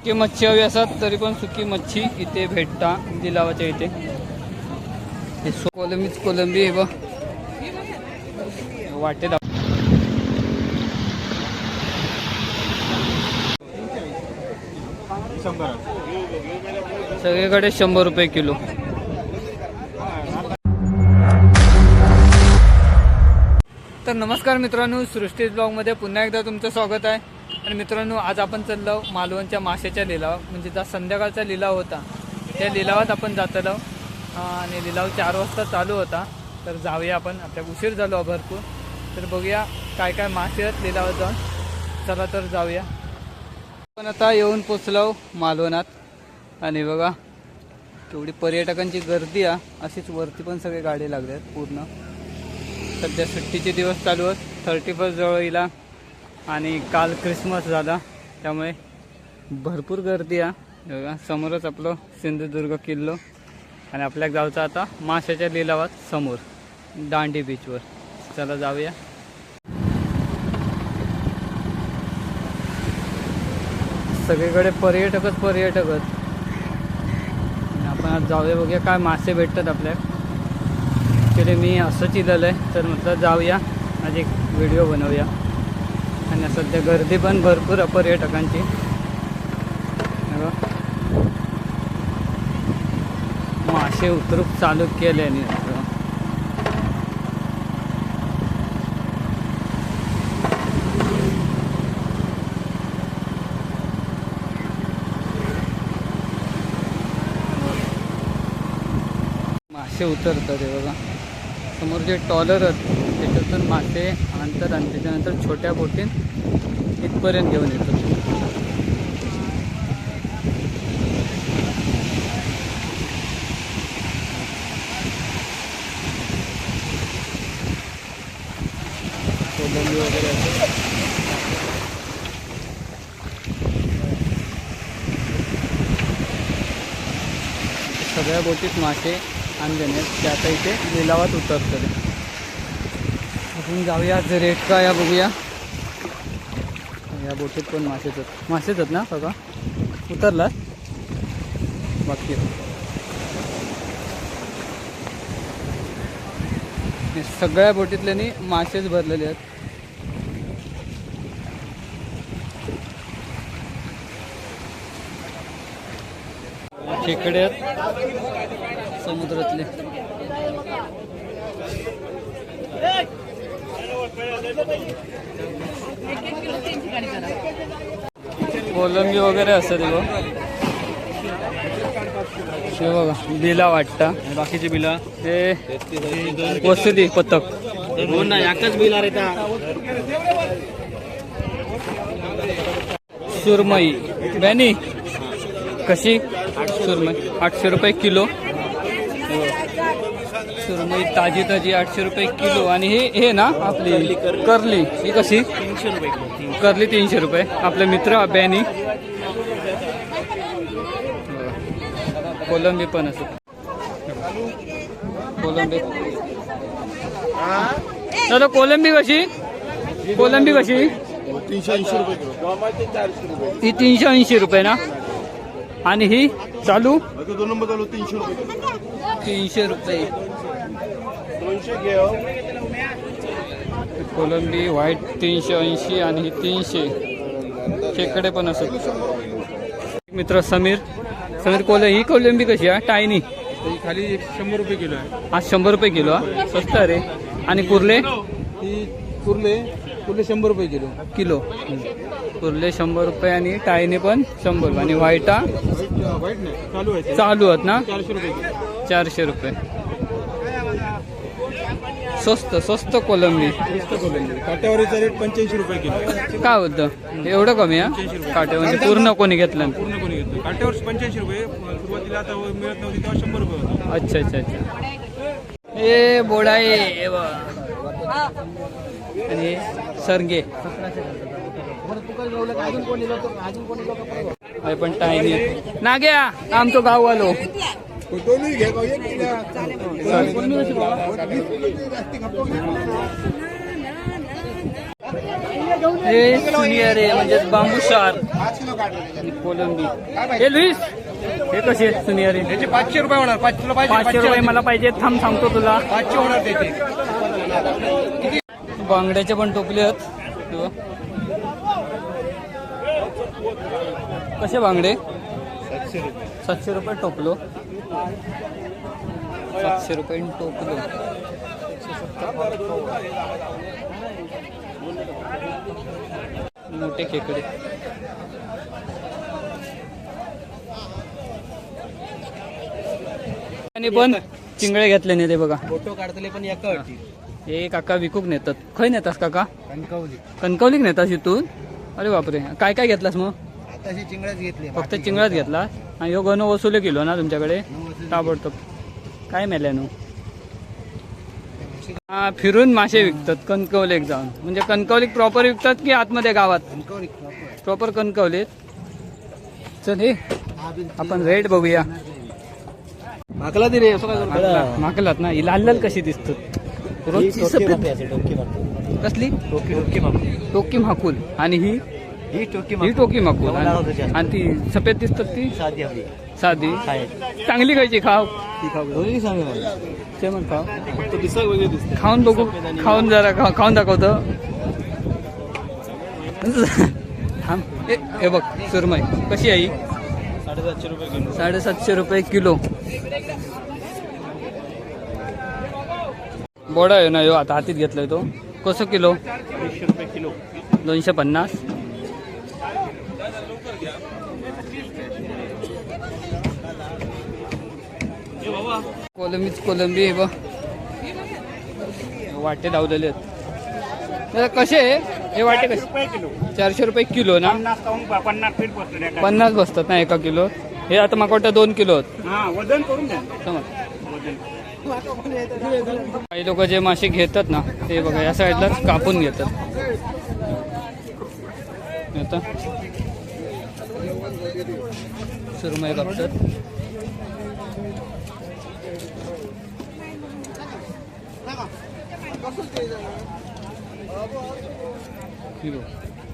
सुकी मच्छी हवी असतात तरी पण सुकी मच्छी इथे भेटता दिलावाच्या इथे. हे कोलंबीच कोलंबी आहे बघ. वाटेत सगळीकडे शंभर रुपये किलो. तर नमस्कार मित्रांनो सृष्टी ब्लॉगमध्ये पुन्हा एकदा तुमचं स्वागत आहे. आणि मित्रांनो आज आपण चाललो मालवणच्या माशाच्या लिलाव म्हणजे जा संध्याकाळचा लिलाव होता त्या लिलावात आपण जातलो. आणि लिलाव चार वाजता चालू होता. तर जाऊया आपण आपल्या उशीर झालो भरपूर. तर बघूया काय काय मासे आहेत लिलावात जाऊन. चला तर जाऊया. आपण आता येऊन पोचलो मालवणात. आणि बघा तेवढी पर्यटकांची गर्दी आहे अशीच वरती पण सगळे गाडी लागले आहेत पूर्ण. सध्या सुट्टीचे दिवस चालू आहेत. थर्टी फर्स्ट जवळ येईल आणि काल क्रिसमस झाला त्यामुळे भरपूर गर्दी आहे. बघा समोरच आपलं सिंधुदुर्ग किल्लो आणि आपल्या गावचा आता माशाच्या लिलावात समोर दांडी बीचवर चला जाऊया. सगळीकडे पर्यटकच पर्यटकच. आपण आज जाऊया बघूया काय मासे भेटतात आपल्या. ॲक्च्युली मी असंच चिललं आहे तर म्हटलं जाऊया आज एक व्हिडिओ बनवूया. आणि सध्या गर्दी पण भरपूर आहे पर्यटकांची. हो. मासे उतरूप चालू केले हो. मासे उतरतात हे बघा. समोर जे टॉलर आहेत त्याच्यातून मासे आणतात आणि त्याच्यानंतर छोट्या बोटीत इथपर्यंत घेऊन येतात वगैरे सगळ्या बोटीत मासे आणले नाहीत. ते आता इथे लिलावात उतरतात आपण जाऊया जर रेट काय या बघूया. या बोटीत पण मासेच आहेत. मासेच आहेत ना बघा उतरला बाकी सगळ्या बोटीतल्यानी मासेच भरलेले आहेत. खेकडे आहेत. समुद्रातले. कोलंबी वगैरे असतात हे बघ. बघा बिला वाटता. बाकीचे बिला? ते वसुली पथक. हो ना याकच बिला रे सुरमई. बॅनी कशी? सुरमई आठशे रुपये किलो. सुरमई ताजी ताजी आठशे रुपये किलो. आणि हे हे ना आपली करली. ही कशी? तीनशे रुपये करली तीनशे रुपये. आपले मित्र बॅनी कोलंबी पण असं. कोलंबी. दादा कोलंबी कशी? कोलंबी कशी? तीनशे ऐंशी रुपये ही तीनशे ऐंशी रुपये ना? आणि ही चालू? दोन नंबर चालू तीनशे रुपये. तीनशे रुपये. दोनशे घे कोलंबी व्हाईट तीनशे ऐंशी आणि ही तीनशे. खेकडे पण असत मित्र समीर. समीर कोल ही कोलंबी कशी आहे? टायनी. खाली शंभर रुपये किलो आहे. आज शंभर रुपये किलो हा? स्वस्त आहे रे. आणि कुर्ले? ती कुर्ले कुर्ले शंभर रुपये किलो. किलो. कुर्ले शंभर रुपये आणि टायनी पण शंभर. आणि व्हाईटा वाईट नाही चालू आहे ते. चालू आहेत ना? चारशे रुपये चारशे रुपये. स्वस्त स्वस्त कोलंबी. काट्यावरीचा रेट पंच्याऐंशी रुपये किलो. काय होतं? एवढं कमी हा म्हणजे पूर्ण कोणी घेतलं? पूर्ण कोणी घेतो काट्यावर पंच्याऐंशी रुपये. सुरुवातीला आता मिळत नव्हती तेव्हा शंभर रुपये अच्छा अच्छा अच्छा. ए बोडाई. आणि सरगे. पण टायनी नाग्या आमचं गाव आलो हे सुनियर आहे म्हणजे बांबू शार कोलंबी. हे लुईस हे कसे आहेत सुनियारी त्याचे पाचशे रुपये होणार पाचशेला पाहिजे पाचशे रुपये मला पाहिजे थांब सांगतो तुला. पाचशे होणार त्याचे. बांगड्याचे पण टोपले आहेत. कसे बांगडे? सातशे रुपये टोपलो. सातशे रुपये टोपलो मोठे खेकडे. आणि पण चिंगळे घेतले नाही ते बघा. फोटो काढतले पण एका हे काका विकूक नेतात. खय नेतास काका? कणकवली. कणकवलीक नेतास इथून? अरे बापरे. काय काय घेतलास मग? आताशी चिंगळच घेतली फक्त चिंगळाच घेतला? आणि ह्यो गणू वसुले किलो ना तुमच्याकडे? ताबडतोब. काय मेल्यानो हा फिरून मासे विकतात कणकवलीक जाऊन. म्हणजे कणकवलीक प्रॉपर विकतात की आतमध्ये गावात? कणकवली प्रॉपर कणकवलीत. चल हे आपण रेट बघूया. माकला दे रे असं काय करू? माकलात ना ही लाल लाल कशी दिसतात? रोजची कसली? टोकी माकुल. आणि ही? ही टोकी ही टोकी आणि आणि ती सफेद दिसतात ती? साधी आपली साधी. चांगली खायची खाव. ती खाऊ. दोन्ही सांग मला ते म्हण खाव. खाऊन बघू. खाऊन जरा खा- खाऊन दाखवतो. थांब. ए हे बघ सुरमई. कशी आहे ही? साडेसातशे रुपये किलो. साडेसातशे रुपये किलो. बोडा आहे ना ह्यो आता हातीत घेतलाय तो. कसं किलो? रुपये किलो. दोनशे पन्नास. कोलंबीच कोलंबी आहे बघ. वाटे लावलेले आहेत. कसे आहे? हे वाटे कसे? चारशे रुपये किलो. ना? पन्नास बसतात ना एका किलो? हे आता मला वाटतं दोन किलो आहेत. हा वजन करून द्या समज. वजन. काही लोक जे मासे घेतात ना ते बघा या साईडलाच कापून घेतात. आता. सुरमई कापतात.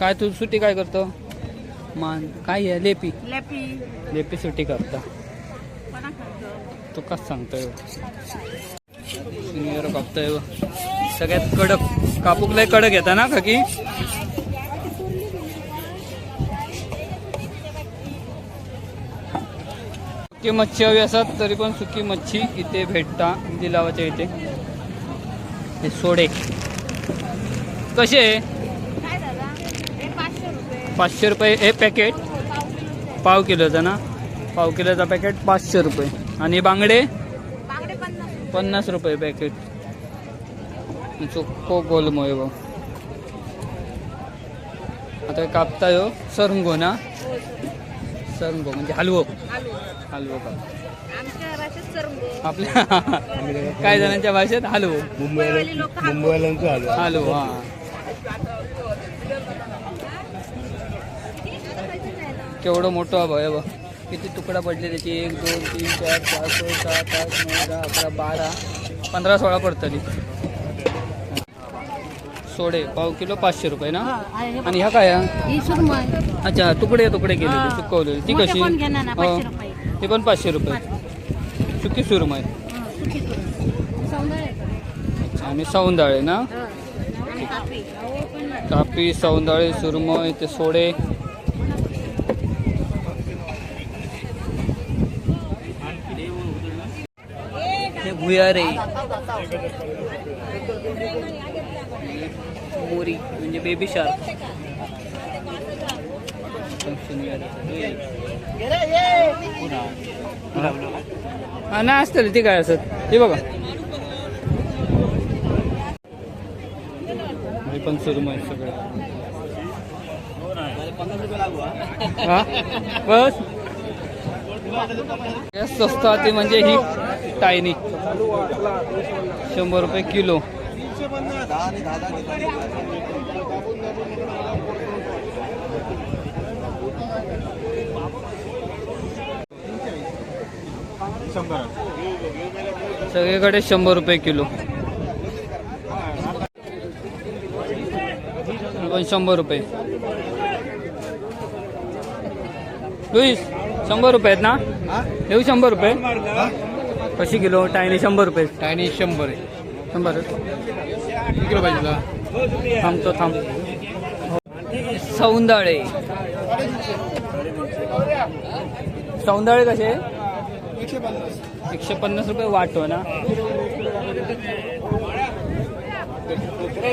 काय तू सुट्टी काय करतो? मान काय आहे? लेपी. लपी. लेपी सुट्टी करता. तो कस सांगतोय सिनियर कापतोय. सगळ्यात कडक. कापूक लय कडक येता ना काकी? सुकी मच्छी हवी असतात तरी पण सुकी मच्छी इथे भेटता लिलावाच्या इथे. हे सोडे. कसे? हे पाचशे रुपये. पाचशे रुपये हे पॅकेट पाव किलोचं ना? पाव किलोचा पॅकेट पाचशे रुपये. आणि बांगडे? बांगडे पन्नास रुपये. पॅकेट चोक्को गोलमोय बघ आता हे कापताय हो सरंगो ना? हो. सरंगो म्हणजे हलवो. हलवो का? आमच्या भाषेत सरंगो आपल्या काही जणांच्या भाषेत हलवो. मुंबईवाली लोक हलवो. हा. केवढं मोठं आहे बघ. किती तुकडा पडले त्याची. एक दोन तीन चार पाच सहा सात आठ नऊ दहा अकरा बारा पंधरा सोळा पडतली सोडे पाव किलो पाचशे रुपये ना आणि ह्या काय आहे? ही सुरमई अच्छा तुकडे तुकडे केलेले हा. सुकवलेले ती मोठे कशी घेणार ना, हो. पाचशे रुपये. ते पण पाचशे रुपये सुकी सुरमई हं, सुकी सुरमई. सौंदर्य आहे का? अच्छा आणि सौंदाळे ना हं. आणि कापी. कापी सौंदाळे सुरमई ते सोडे हे भुयारे मोरी म्हणजे बेबी शार्क हा ना असतं ती काय असत? हे बघा. हे पण सुरमई सगळं. हा? बस. स्वस्त ती म्हणजे ही टायनी शंभर रुपये किलो. शंभर सगळीकडे शंभर रुपये किलो. पण शंभर रुपये. लुईस शंभर रुपये आहेत ना? देऊ शंभर रुपये? कशी किलो? टायनी शंभर रुपये. टायनी शंभर आहे. शंभर किलो पाहिजे तुला थांबतो थांब. सौंदाळे. सौंदाळे कसे? एकशे पन्नास रुपये वाटो ना.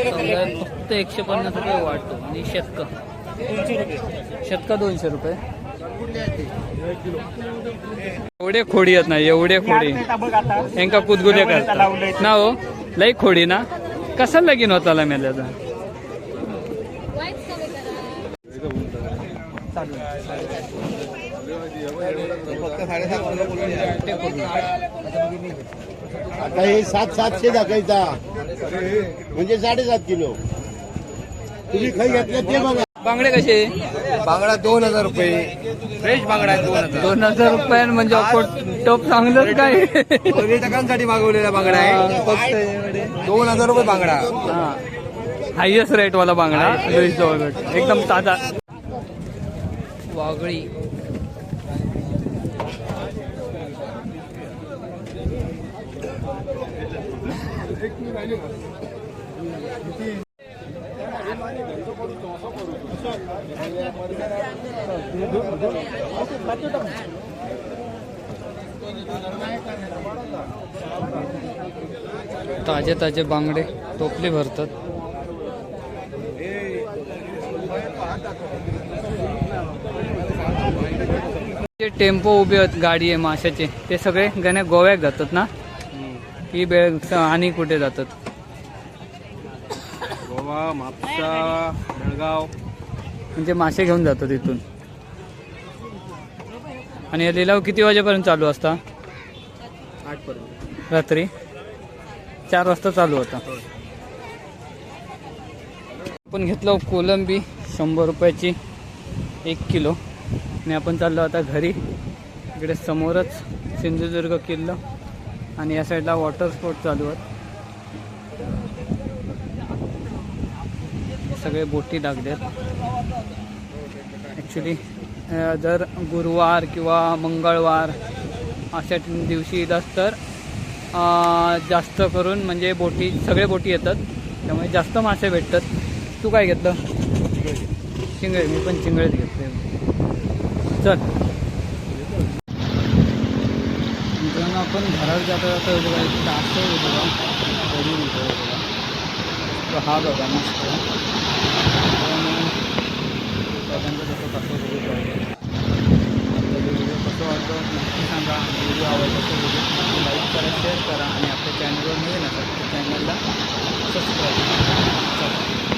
सौंदाळे फक्त एकशे पन्नास रुपये वाटो आणि शतक. शतक दोनशे रुपये. एवढे खोडी आहेत ना एवढे खोडी. यांका कुदगुले करतात ना हो. लई खोडी ना? कसा लगीन होताला मेल्याचा? आता हे सात सातशे दाखायचा म्हणजे साडेसात किलो. तुम्ही खाई घेतलं ते बघा. बांगडे कसे? बांगडा दोन हजार रुपये. फ्रेश बांगडा आहे दोन हजार. दोन हजार रुपये म्हणजे आपण टॉप चांगलंच काय? पर्यटकांसाठी मागवलेला बांगडा आहे दोन हजार रुपये बांगडा. हायएस्ट रेट वाला बांगडा लुईस. एकदम ताजा. वागळी. ताजे ताजे बांगडे टोपली भरतात. जे टेम्पो उभे आहेत गाडी आहे माशाचे ते सगळे गण्या गोव्यात जातात ना? ही बेळ आणि कुठे जातात? गोवा म्हापसा बेळगाव. म्हणजे मासे घेऊन जातात इथून. आणि हा लिलाव किती वाजेपर्यंत चालू असता? आठपर्यंत. रात्री? चार वाजता चालू होता. आपण घेतलं कोलंबी शंभर रुपयाची एक किलो. आणि आपण चाललो आता घरी. इकडे समोरच सिंधुदुर्ग किल्ला आणि या साईडला वॉटर स्पोर्ट चालू आहेत सगळे बोटी लागल्यात ॲक्च्युली जर गुरुवार किंवा मंगळवार अशा दिवशी येतात तर जास्त करून म्हणजे बोटी सगळे बोटी येतात. त्यामुळे जास्त मासे भेटतात. तू काय घेतलं? चिंगळे. मी पण चिंगळेच घेतले. चल. मित्रांनो आपण घरात जाता जाता होतो बघा. होतो हा बघा मस्त. कसं बघत आहे आपला व्हिडिओ कसं वाटतो नक्की सांगा. व्हिडिओ आवडला तर व्हिडिओ लाईक करा शेअर करा आणि आपल्या चॅनलवर नवीन ना तर चॅनलला सबस्क्राईब करा.